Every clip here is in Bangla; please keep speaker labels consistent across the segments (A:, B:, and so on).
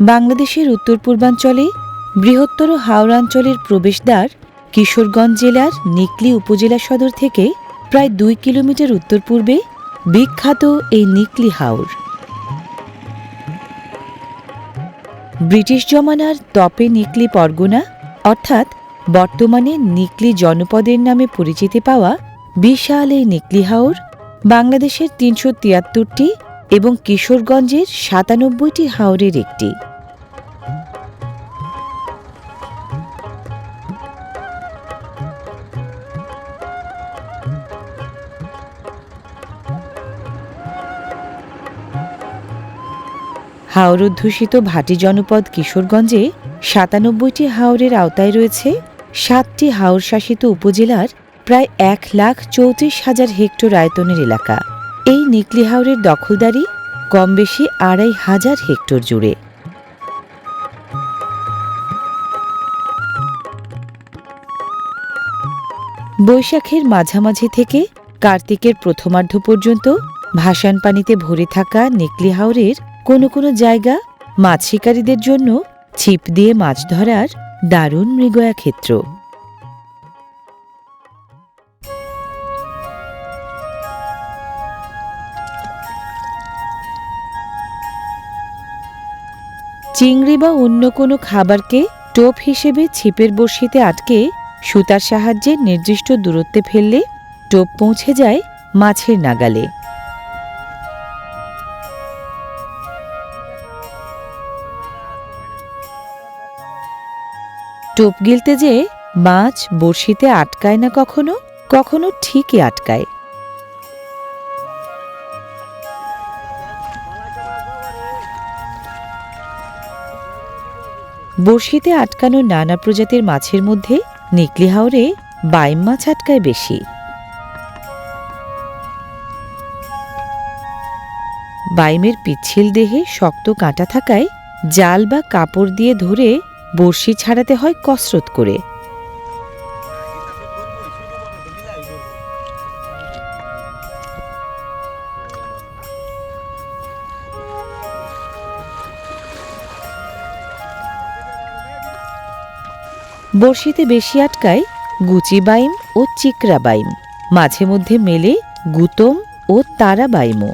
A: বাংলাদেশের উত্তর পূর্বাঞ্চলে বৃহত্তর হাওড়াঞ্চলের প্রবেশদ্বার কিশোরগঞ্জ জেলার নিকলি উপজেলা সদর থেকে প্রায় দুই কিলোমিটার উত্তর পূর্বে বিখ্যাত এই নিকলি হাওর। ব্রিটিশ জমানার তপে নিকলি পরগনা, অর্থাৎ বর্তমানে নিকলি জনপদের নামে পরিচিতি পাওয়া বিশাল এই নিকলি হাওর, বাংলাদেশের তিনশো তিয়াত্তরটি এবং কিশোরগঞ্জের সাতানব্বইটি হাওরের একটি। হাওর অধ্যুষিত ভাটি জনপদ কিশোরগঞ্জে সাতানব্বইটি হাওরের আওতায় রয়েছে সাতটি হাওর শাসিত উপজেলার প্রায় এক লাখ চৌত্রিশ হাজার হেক্টর আয়তনের এলাকা। এই নিকলি হাওরের দখলদারি কম বেশি আড়াই হাজার হেক্টর জুড়ে। বৈশাখের মাঝামাঝি থেকে কার্তিকের প্রথমার্ধ পর্যন্ত ভাসান পানিতে ভরে থাকা নিকলি হাওরের কোনো কোনো জায়গা মাছ শিকারীদের জন্য ছিপ দিয়ে মাছ ধরার দারুণ মৃগয়া ক্ষেত্র চিংড়ি বা অন্য কোনো খাবারকে টোপ হিসেবে ছিপের বড়শিতে আটকে সুতার সাহায্যে নির্দিষ্ট দূরত্বে ফেললে টোপ পৌঁছে যায় মাছের নাগালে। টোপ গিলতে যে মাছ বড়শিতে আটকায় না কখনো কখনো ঠিকই আটকায়। বড়শিতে আটকানো নানা প্রজাতির মাছের মধ্যে নিকলি হাওরে বাইম মাছ আটকায় বেশি। বাইমের পিচ্ছিল দেহে শক্ত কাঁটা থাকায় জাল বা কাপড় দিয়ে ধরে বড়শি ছাড়াতে হয় কসরত করে। বড়শিতে বেশি আটকায় গুচি বাইম ও চিকরা বাইম মাঝে মধ্যে মেলে গুতম ও তারা বাইমও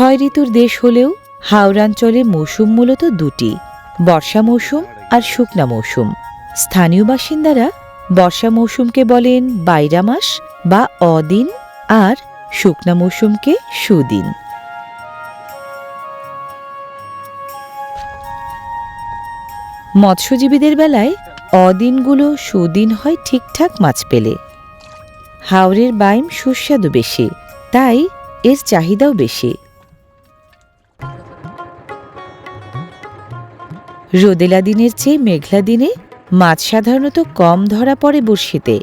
A: ছয় ঋতুর দেশ হলেও হাওড়াঞ্চলে মৌসুম মূলত দুটি, বর্ষা মৌসুম আর শুকনা মৌসুম। স্থানীয় বাসিন্দারা বর্ষা মৌসুমকে বলেন বাইরা মাস বা অদিন আর শুকনা মৌসুমকে সুদিন। মৎস্যজীবীদের বেলায় অদিনগুলো সুদিন হয় ঠিকঠাক মাছ পেলে। হাওরের বাইম সুস্বাদু বেশি, তাই এর চাহিদাও বেশি। রোদেলা দিনের চেয়ে মেঘলা দিনে মাছ সাধারণত কম ধরা পড়ে বড়শিতে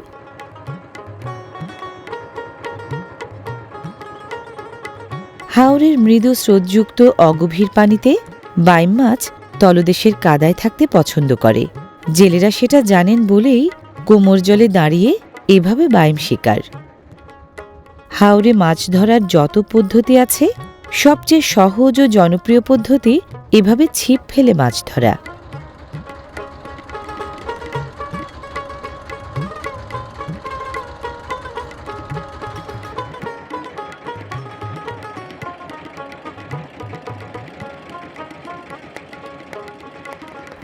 A: হাওরের মৃদু স্রোতযুক্ত অগভীর পানিতে বাইম মাছ তলদেশের কাদায় থাকতে পছন্দ করে। জেলেরা সেটা জানেন বলেই কোমর জলে দাঁড়িয়ে এভাবে বাইম শিকার। হাওরে মাছ ধরার যত পদ্ধতি আছে সবচেয়ে সহজ ও জনপ্রিয় পদ্ধতি, এভাবে ছিপ ফেলে মাছ ধরা।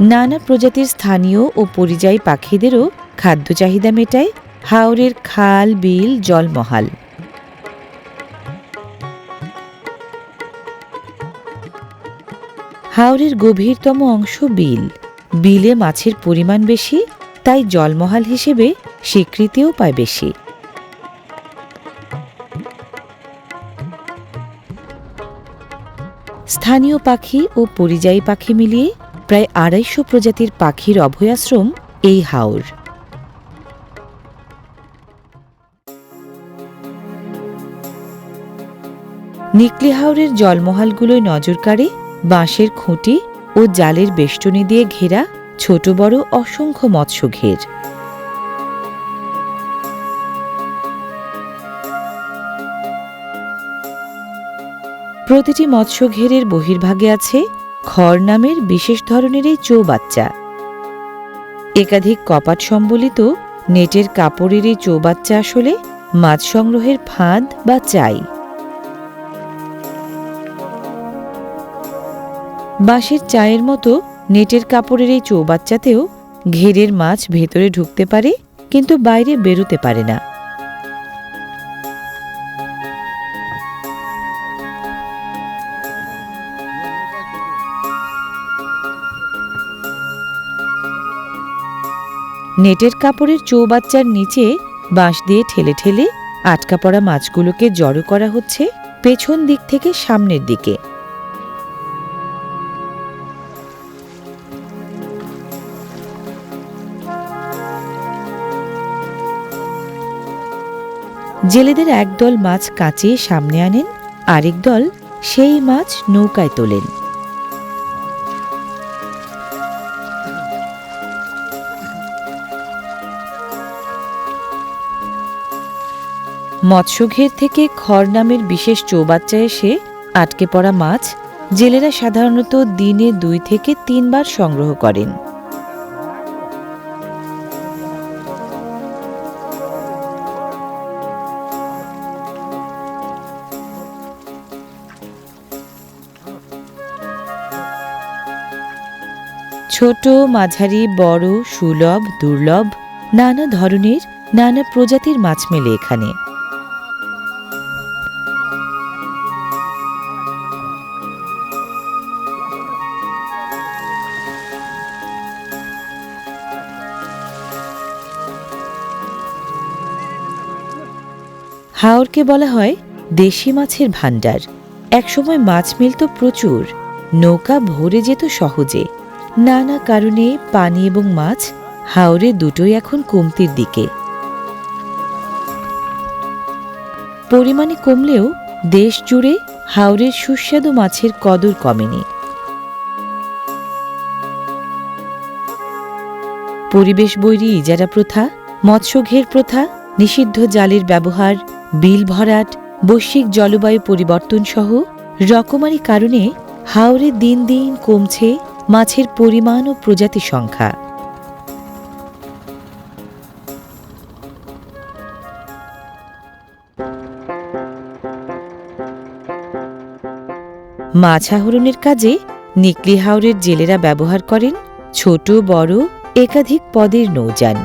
A: নানা প্রজাতির স্থানীয় ও পরিযায়ী পাখিদেরও খাদ্য চাহিদা মেটায় হাওরের খাল, বিল, জলমহাল। হাওরের গভীরতম অংশ বিল। বিলে মাছের পরিমাণ বেশি, তাই জলমহাল হিসেবে স্বীকৃতিও পায় বেশি। স্থানীয় পাখি ও পরিযায়ী পাখি মিলিয়ে প্রায় আড়াইশো প্রজাতির পাখির অভয়াশ্রম এই হাওর। নিকলি হাওরের জলমহালগুলোয় নজর কাড়ে বাঁশের খুঁটি ও জালের বেষ্টনী দিয়ে ঘেরা ছোট বড় অসংখ্য মৎস্য ঘের প্রতিটি মৎস্য ঘেরের বহির্ভাগে আছে খড় নামের বিশেষ ধরনের এই চৌবাচ্চা। একাধিক কপাট সম্বলিত নেটের কাপড়ের এই চৌবাচ্চা আসলে মাছ সংগ্রহের ফাঁদ বা চাই। বাঁশের চায়ের মতো নেটের কাপড়ের এই চৌবাচ্চাতেও ঘেরের মাছ ভেতরে ঢুকতে পারে, কিন্তু বাইরে বেরোতে পারে না। নেটের কাপড়ের চৌবাচ্চার নিচে বাঁশ দিয়ে ঠেলে ঠেলে আটকা পড়া মাছগুলোকে জড়ো করা হচ্ছে পেছন দিক থেকে সামনের দিকে। জেলেদের একদল মাছ কাচিয়ে সামনে আনেন, আরেক দল সেই মাছ নৌকায় তোলেন। মৎস্যঘের থেকে খড় নামের বিশেষ চৌবাচ্চা এসে আটকে পড়া মাছ জেলেরা সাধারণত দিনে দুই থেকে তিনবার সংগ্রহ করেন। ছোট, মাঝারি, বড়, সুলভ, দুর্লভ, নানা ধরনের, নানা প্রজাতির মাছ মেলে এখানে। হাওরকে বলা হয় দেশি মাছের ভাণ্ডার। একসময় মাছ মিলত প্রচুর, নৌকা ভরে যেত সহজে। নানা কারণে পানি এবং মাছ হাওরে দুটোই এখন কমতির দিকে। পরিমাণে কমলেও দেশ জুড়ে হাওরের সুস্বাদু মাছের কদর কমেনি। পরিবেশ বৈরী ইজারা প্রথা, মৎস্যঘের প্রথা, নিষিদ্ধ জালের ব্যবহার, বিল ভরাট, বৈশ্বিক জলবায়ু পরিবর্তন সহ রকমারি কারণে হাওরে দিন দিন কমছে মাছের পরিমাণ ও প্রজাতি সংখ্যা। মাছ আহরণের কাজে নিকলি হাওরের জেলেরা ব্যবহার করেন ছোট, বড়, একাধিক পদের নৌযান।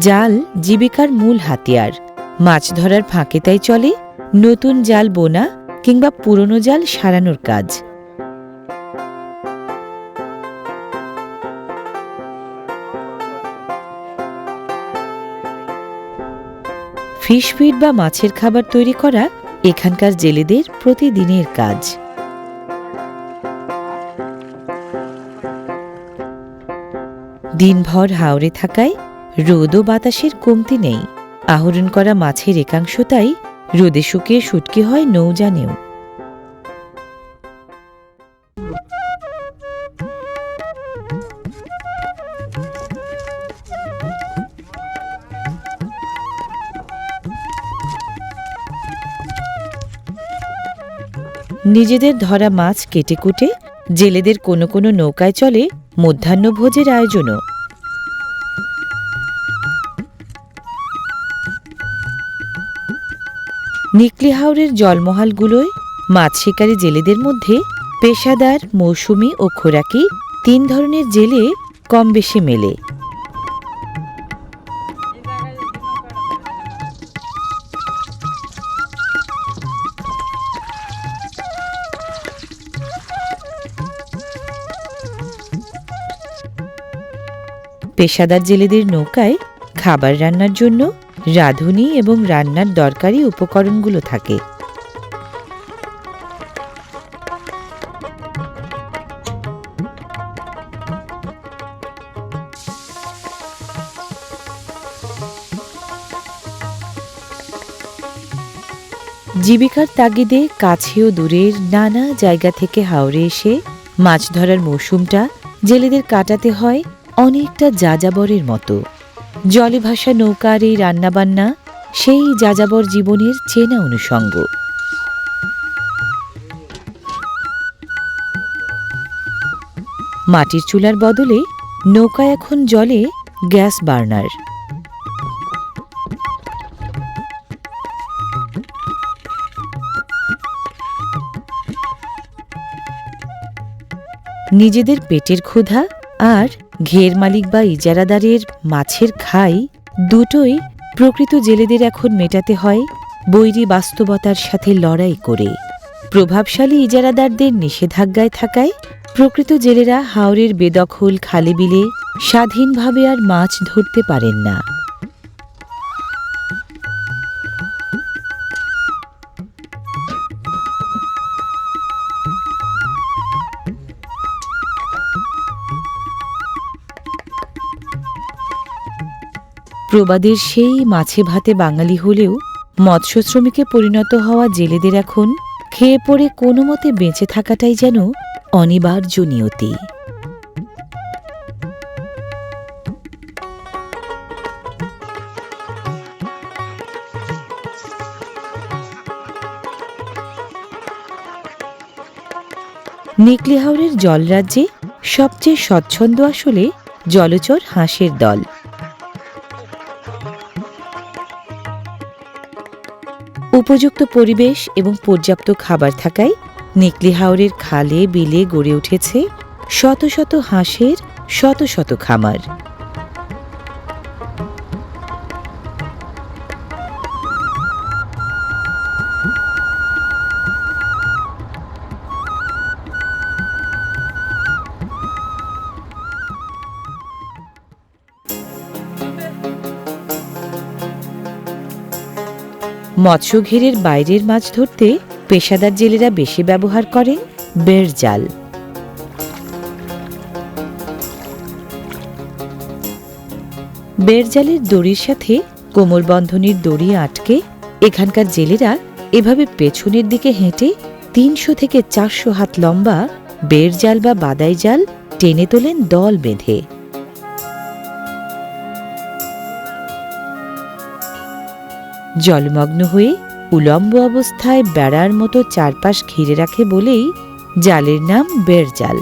A: জাল জীবিকার মূল হাতিয়ার। মাছ ধরার ফাঁকে তাই চলে নতুন জাল বোনা কিংবা পুরনো জাল সারানোর কাজ। ফিশ ফিড বা মাছের খাবার তৈরি করা এখানকার জেলেদের প্রতিদিনের কাজ। দিনভর হাওড়ে থাকায় রোদ ও বাতাসের কমতি নেই। আহরণ করা মাছের একাংশ তাই রোদে শুকিয়ে শুটকি হয় নৌজানেও নিজেদের ধরা মাছ কেটে কুটে, জেলেদের কোনো কোনো নৌকায় চলে মধ্যাহ্নভোজের আয়োজনও। নিকলি হাওরের জলমহালগুলোয় মাছ শিকারী জেলেদের মধ্যে পেশাদার, মৌসুমি ও খোরাকি তিন ধরনের জেলে কম বেশি মেলে। পেশাদার জেলেদের নৌকায় খাবার রান্নার জন্য রাঁধুনি এবং রান্নার দরকারি উপকরণগুলো থাকে। জীবিকার তাগিদে কাছে ও দূরের নানা জায়গা থেকে হাওড়ে এসে মাছ ধরার মৌসুমটা জেলেদের কাটাতে হয় অনেকটা যাযাবরের মতো। জলে ভাসা নৌকার এই রান্নাবান্না, সেই যাযাবর জীবনের চেনা অনুষঙ্গ। মাটির চুলার বদলে নৌকা এখন জলে গ্যাস বার্নার। নিজেদের পেটের ক্ষুধা আর ঘের মালিক বা ইজারাদারের মাছের খাই দুটোই প্রকৃত জেলেদের এখন মেটাতে হয় বৈরী বাস্তবতার সাথে লড়াই করে। প্রভাবশালী ইজারাদারদের নিষেধাজ্ঞায় থাকায় প্রকৃত জেলেরা হাওরের বেদখল খালে বিলে স্বাধীনভাবে আর মাছ ধরতে পারেন না। প্রবাদের সেই মাছে ভাতে বাঙালি হলেও মৎস্য শ্রমিকে পরিণত হওয়া জেলেদের এখন খেয়ে পড়ে কোনো মতে বেঁচে থাকাটাই যেন অনিবার্য নিয়তি। নেকলি হাওরের জলরাজ্যে সবচেয়ে স্বচ্ছন্দ আসলে জলচর হাঁসের দল। উপযুক্ত পরিবেশ এবং পর্যাপ্ত খাবার থাকায় নেকলি হাওরের খালে বিলে গড়ে উঠেছে শত শত হাঁসের শত শত খামার। মৎস্য ঘেরের বাইরের মাছ ধরতে পেশাদার জেলেরা বেশি ব্যবহার করেন বেড় জাল। বেড় জালের দড়ির সাথে কোমরবন্ধনীর দড়ি আটকে এখানকার জেলেরা এভাবে পেছনের দিকে হেঁটে তিনশো থেকে চারশো হাত লম্বা বেড় জাল বা বাদাই জাল টেনে তোলেন দল বেঁধে। জলমগ্ন হয়ে উলম্ব অবস্থায় বেড়ার মতো চারপাশ ঘিরে রাখে বলেই জালের নাম বেড় জাল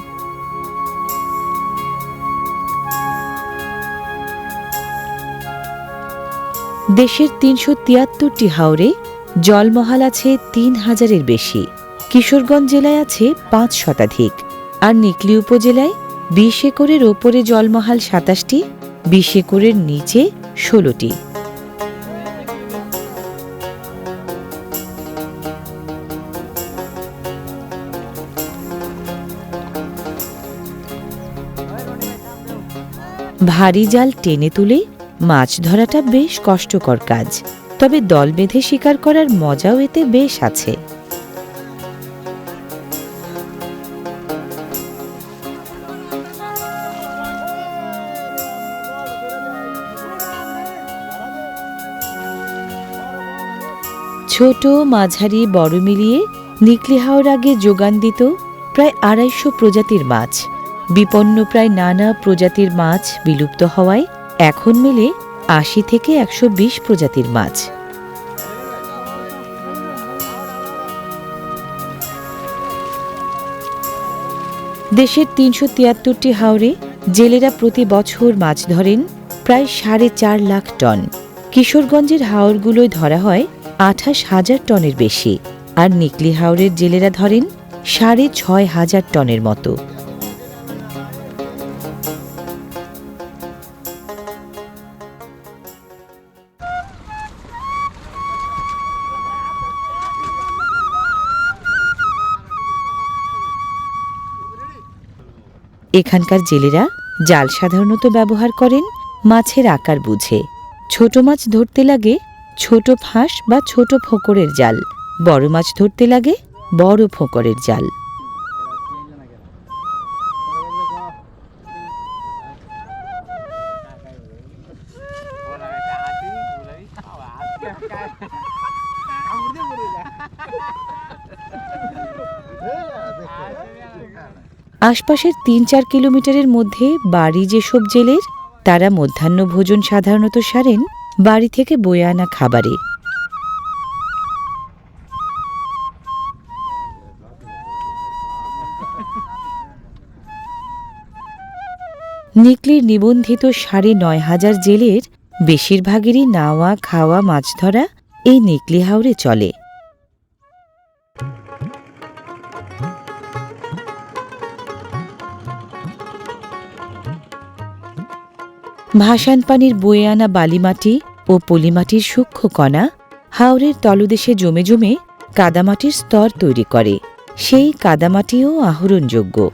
A: দেশের তিনশো তিয়াত্তরটি হাওরে জলমহাল আছে তিন হাজারের বেশি। কিশোরগঞ্জ জেলায় আছে পাঁচ শতাধিক। আর নিকলি উপজেলায় বিশ একরের ওপরে জলমহাল সাতাশটি, বিশ একরের নিচে ষোলোটি। ভারী জাল টেনে তুলে মাছ ধরাটা বেশ কষ্টকর কাজ, তবে দল বেঁধে শিকার করার মজাও এতে বেশ আছে। ছোট মাঝারি বড় মিলিয়ে নিকলি হাওয়ার আগে যোগান দিত প্রায় আড়াইশো প্রজাতির মাছ। বিপন্ন প্রায় নানা প্রজাতির মাছ বিলুপ্ত হওয়ায় এখন মেলে আশি থেকে একশো বিশ প্রজাতির মাছ। দেশের তিনশো তিয়াত্তরটি হাওরে জেলেরা প্রতি বছর মাছ ধরেন প্রায় সাড়ে চার লাখ টন। কিশোরগঞ্জের হাওরগুলোয় ধরা হয় আঠাশ হাজার টনের বেশি, আর নিকলি হাওরের জেলেরা ধরেন সাড়ে ছয় হাজার টনের মতো। এখানকার জেলেরা জাল সাধারণত ব্যবহার করেন মাছের আকার বুঝে। ছোট মাছ ধরতে লাগে ছোট ফাঁস বা ছোট ফোকরের জাল বড় মাছ ধরতে লাগে বড় ফোকরের জাল। আশপাশের তিন চার কিলোমিটারের মধ্যে বাড়ি যেসব জেলের, তারা মধ্যাহ্ন ভোজন সাধারণত সারেন বাড়ি থেকে বয়ে আনা খাবারে। নিকলির নিবন্ধিত সাড়ে নয় হাজার জেলের বেশিরভাগেরই নাওয়া, খাওয়া, মাছ ধরা এই নিকলি হাওরে চলে। ভাসান পানির বয়ে আনা বালিমাটি ও পলিমাটির সূক্ষ্ম কণা হাওরের তলদেশে জমে জমে কাদামাটির স্তর তৈরি করে। সেই কাদামাটিও আহরণযোগ্য।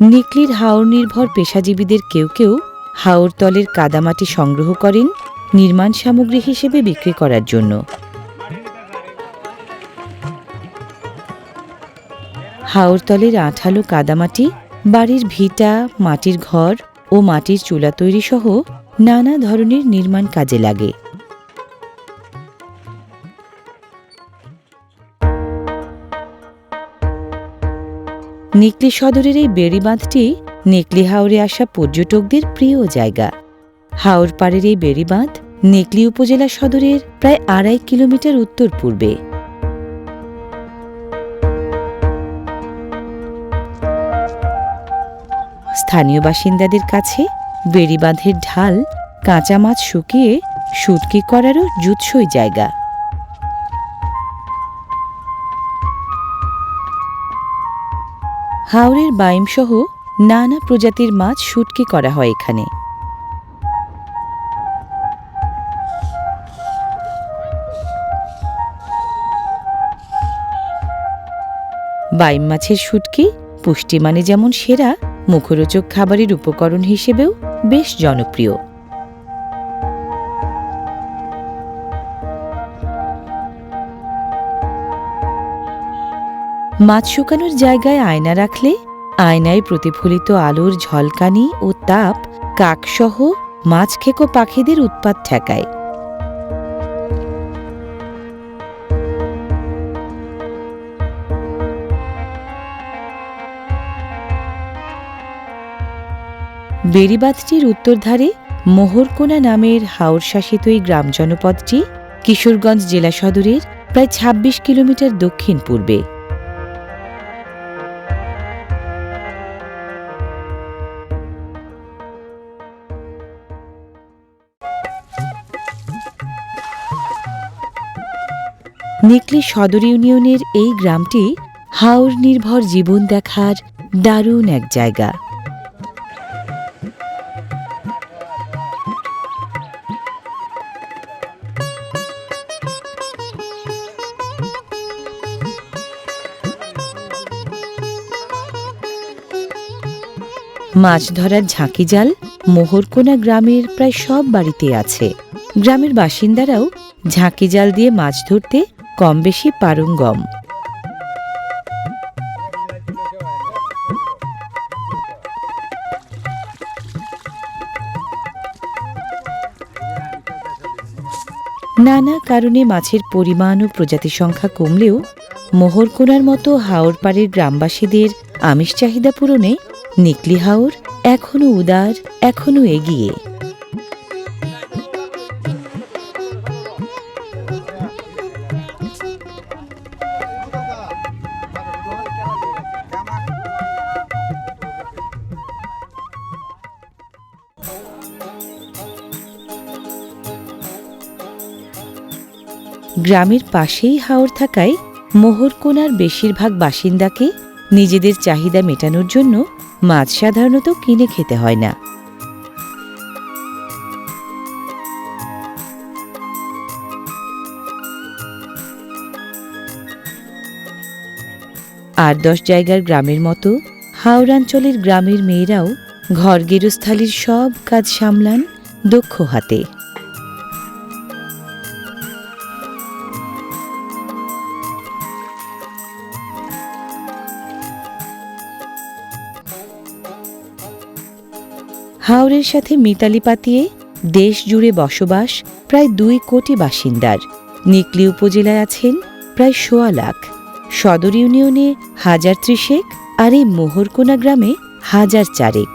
A: নিকলির হাওর নির্ভর পেশাজীবীদের কেউ কেউ হাওর তলের কাদামাটি সংগ্রহ করেন নির্মাণ সামগ্রী হিসেবে বিক্রি করার জন্য। হাওরতলের আঠালো কাদামাটি, বাড়ির ভিটা, মাটির ঘর ও মাটির চুলা তৈরি সহ নানা ধরনের নির্মাণ কাজে লাগে। নিকলি সদরের এই বেড়িবাঁধটি নেকলি হাওরে আসা পর্যটকদের প্রিয় জায়গা। হাওর পাড়ের এই বেড়িবাঁধ নেকলি উপজেলা সদরের প্রায় আড়াই কিলোমিটার উত্তর পূর্বে। স্থানীয় বাসিন্দাদের কাছে বেড়িবাঁধের ঢাল কাঁচা মাছ শুকিয়ে শুটকি করারও জুৎসই জায়গা। হাওরের বাইমসহ নানা প্রজাতির মাছ শুটকি করা হয় এখানে। বাইম মাছের শুটকি, পুষ্টিমানে যেমন সেরা, মুখরোচক খাবারের উপকরণ হিসেবেও বেশ জনপ্রিয়। মাছ শুকানোর জায়গায় আয়না রাখলে আয়নায় প্রতিফলিত আলোর ঝলকানি ও তাপ কাকসহ মাছ খেকো পাখিদের উৎপাত ঠেকায়। বেড়িবাঁধটির উত্তরধারে মোহরকোনা নামের হাওর শাসিত এই গ্রাম জনপদটি কিশোরগঞ্জ জেলা সদরের প্রায় ২৬ কিলোমিটার দক্ষিণ পূর্বে। নিকলি সদর ইউনিয়নের এই গ্রামটি হাওর নির্ভর জীবন দেখার দারুণ এক জায়গা। মাছ ধরার ঝাঁকি জাল মোহরকোনা গ্রামের প্রায় সব বাড়িতে আছে। গ্রামের বাসিন্দারাও ঝাঁকি জাল দিয়ে মাছ ধরতে কম বেশি পারঙ্গম। নানা কারণে মাছের পরিমাণ ও প্রজাতি সংখ্যা কমলেও মোহরকোনার মতো হাওর পাড়ের গ্রামবাসীদের আমিষ চাহিদা পূরণে নিকলি হাওর এখনও উদার, এখনও এগিয়ে। গ্রামের পাশেই হাওর থাকায় মোহরকোনার বেশিরভাগ বাসিন্দাকে নিজেদের চাহিদা মেটানোর জন্য মাছ সাধারণত কিনে খেতে হয় না। আর দশ জায়গার গ্রামের মতো হাওড়াঞ্চলের গ্রামের মেয়েরাও ঘর গেরস্থালির সব কাজ সামলান দক্ষ হাতে। হাওরের সাথে মিতালি পাতিয়ে দেশ জুড়ে বসবাস প্রায় দুই কোটি বাসিন্দার। নিকলি উপজেলায় আছেন প্রায় সোয়া লাখ। সদর ইউনিয়নে হাজার ত্রিশেক আর এই মোহরকোনা গ্রামে হাজার চারেক।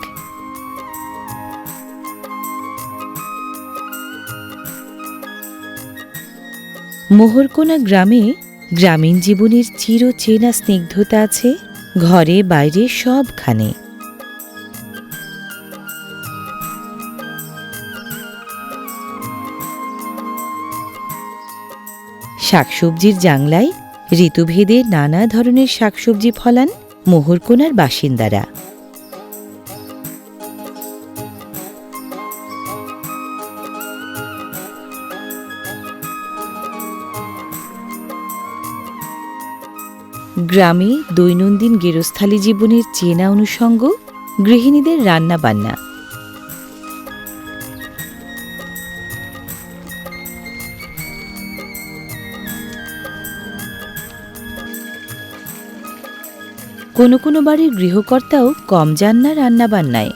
A: মোহরকোনা গ্রামে গ্রামীণ জীবনের চিরচেনা স্নিগ্ধতা আছে, ঘরে বাইরে সবখানে। শাকসবজির জাংলায় ঋতুভেদে নানা ধরনের শাকসবজি ফলান মোহরকোনার বাসিন্দারা। গ্রামে দৈনন্দিন গেরস্থালী জীবনের চেনা অনুষঙ্গ গৃহিণীদের রান্না বান্না কোনো কোনো বাড়ির গৃহকর্তাও কম যান না রান্নাবান্নায়।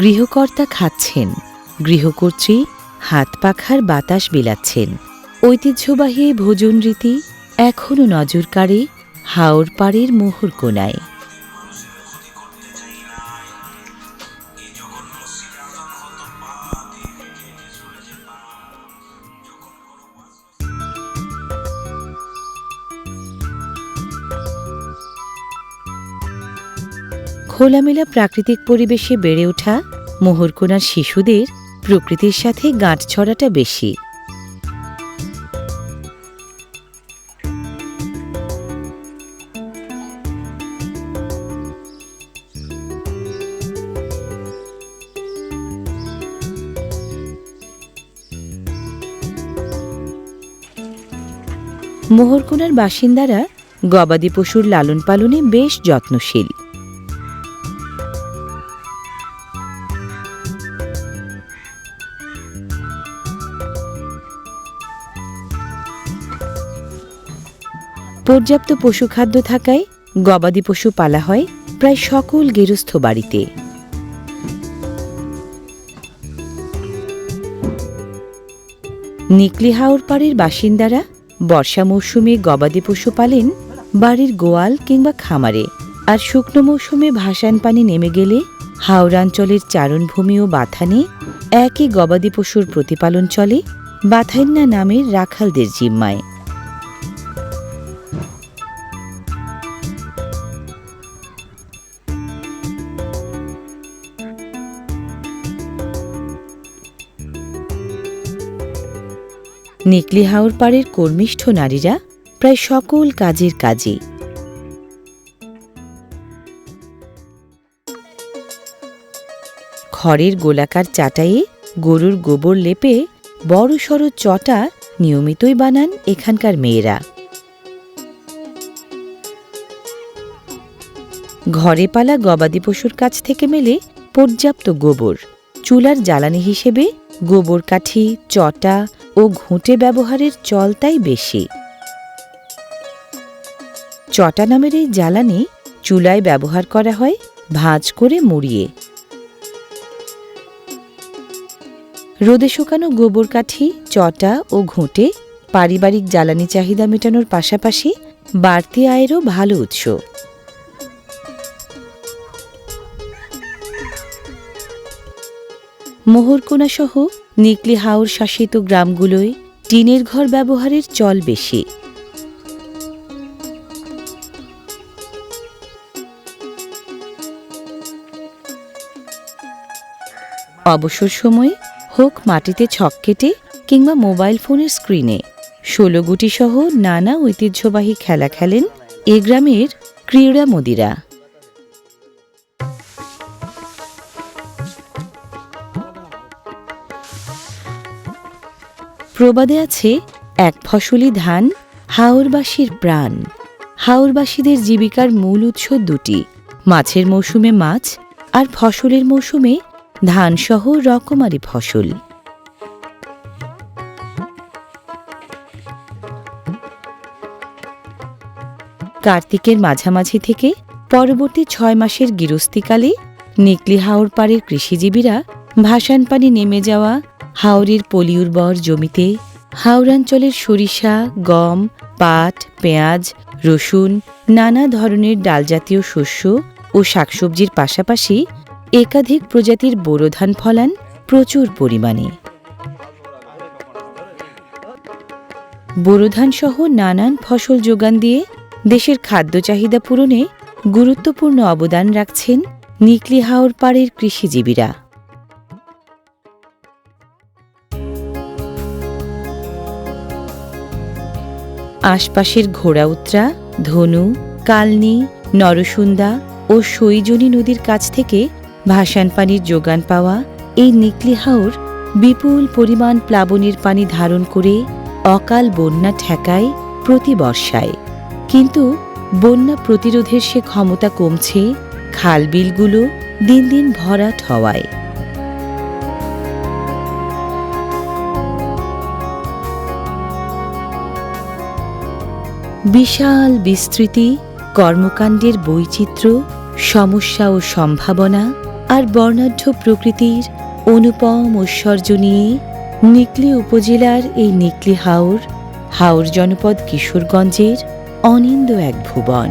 A: গৃহকর্তা খাচ্ছেন। গৃহকর্ত্রী হাত পাখার বাতাস বিলাচ্ছেন। ঐতিহ্যবাহী ভোজন রীতি এখনও নজর কাড়ে হাওর পাড়ের মোহর কোনায়। খোলামেলা প্রাকৃতিক পরিবেশে বেড়ে ওঠা মোহরকোনার শিশুদের প্রকৃতির সাথে গাঁট ছড়াটা বেশি। মোহরকোনার বাসিন্দারা গবাদি পশুর লালন পালনে বেশ যত্নশীল। পর্যাপ্ত পশুখাদ্য থাকায় গবাদি পশু পালা হয় প্রায় সকল গেরস্থ বাড়িতে। নিকলি হাওর পাড়ের বাসিন্দারা বর্ষা মৌসুমে গবাদি পশু পালেন বাড়ির গোয়াল কিংবা খামারে। আর শুকনো মৌসুমে ভাসান পানি নেমে গেলে হাওড়াঞ্চলের চারণভূমি ও বাথানে একই গবাদি পশুর প্রতিপালন চলে বাথাইন্না নামের রাখালদের জিম্মায়। নিকলি হাওর পাড়ের কর্মিষ্ঠ নারীরা প্রায় সকল কাজের কাজে। খড়ের গোলাকার চাটায়ে গরুর গোবর লেপে বড় সড়ো চটা নিয়মিতই বানান এখানকার মেয়েরা। ঘরে পালা গবাদি পশুর কাছ থেকে মেলে পর্যাপ্ত গোবর, চুলার জ্বালানি হিসেবে গোবর কাঠি চটা ও ঘুঁটে ব্যবহারের চল তাই বেশি। চটা নামের এই জ্বালানি চুলায় ব্যবহার করা হয় ভাঁজ করে মুড়িয়ে। রোদে শুকানো গোবর কাঠি চটা ও ঘুঁটে পারিবারিক জ্বালানি চাহিদা মেটানোর পাশাপাশি বাড়তি আয়েরও ভালো উৎস। মোহরকোনা সহ নিকলি হাওর শাসিত গ্রামগুলোয় টিনের ঘর ব্যবহারের চল বেশি। অবসর সময়ে হোক মাটিতে ছক কেটে কিংবা মোবাইল ফোনের স্ক্রিনে, ষোলো গুটি সহ নানা ঐতিহ্যবাহী খেলা খেলেন এ গ্রামের ক্রীড়া প্রবাদে আছে এক ফসলি ধান, হাওরবাসীর প্রাণ। হাওরবাসীদের জীবিকার মূল উৎস দুটি, মাছের মৌসুমে মাছ আর ফসলের মৌসুমে ধানসহ রকমারি ফসল। কার্তিকের মাঝামাঝি থেকে পরবর্তী ছয় মাসের গৃহস্থীকালে নিকলি হাওর পাড়ের কৃষিজীবীরা ভাসান পানি নেমে যাওয়া হাওরের পলিউর্বর জমিতে, হাওড়াঞ্চলের সরিষা, গম, পাট, পেঁয়াজ, রসুন, নানা ধরনের ডালজাতীয় শস্য ও শাকসবজির পাশাপাশি একাধিক প্রজাতির বোরো ধান ফলান প্রচুর পরিমাণে। বোরো ধান সহ নানান ফসল যোগান দিয়ে দেশের খাদ্য চাহিদা পূরণে গুরুত্বপূর্ণ অবদান রাখছেন নিকলি হাওর পাড়ের কৃষিজীবীরা। আশপাশের ঘোড়াউত্রা, ধনু, কালনি, নরসুন্দা ও সৈজনী নদীর কাছ থেকে ভাসান পানির যোগান পাওয়া এই নিকলি হাওর বিপুল পরিমাণ প্লাবনের পানি ধারণ করে অকাল বন্যা ঠেকায় প্রতি বর্ষায়। কিন্তু বন্যা প্রতিরোধের সে ক্ষমতা কমছে, খালবিলগুলো দিন দিন ভরাট হওয়ায়। বিশাল বিস্তৃতি, কর্মকাণ্ডের বৈচিত্র্য, সমস্যা ও সম্ভাবনা আর বর্ণাঢ্য প্রকৃতির অনুপম ঐশ্বর্য নিয়ে নিকলি উপজেলার এই নিকলি হাওর হাওর জনপদ কিশোরগঞ্জের অনিন্দ এক ভুবন।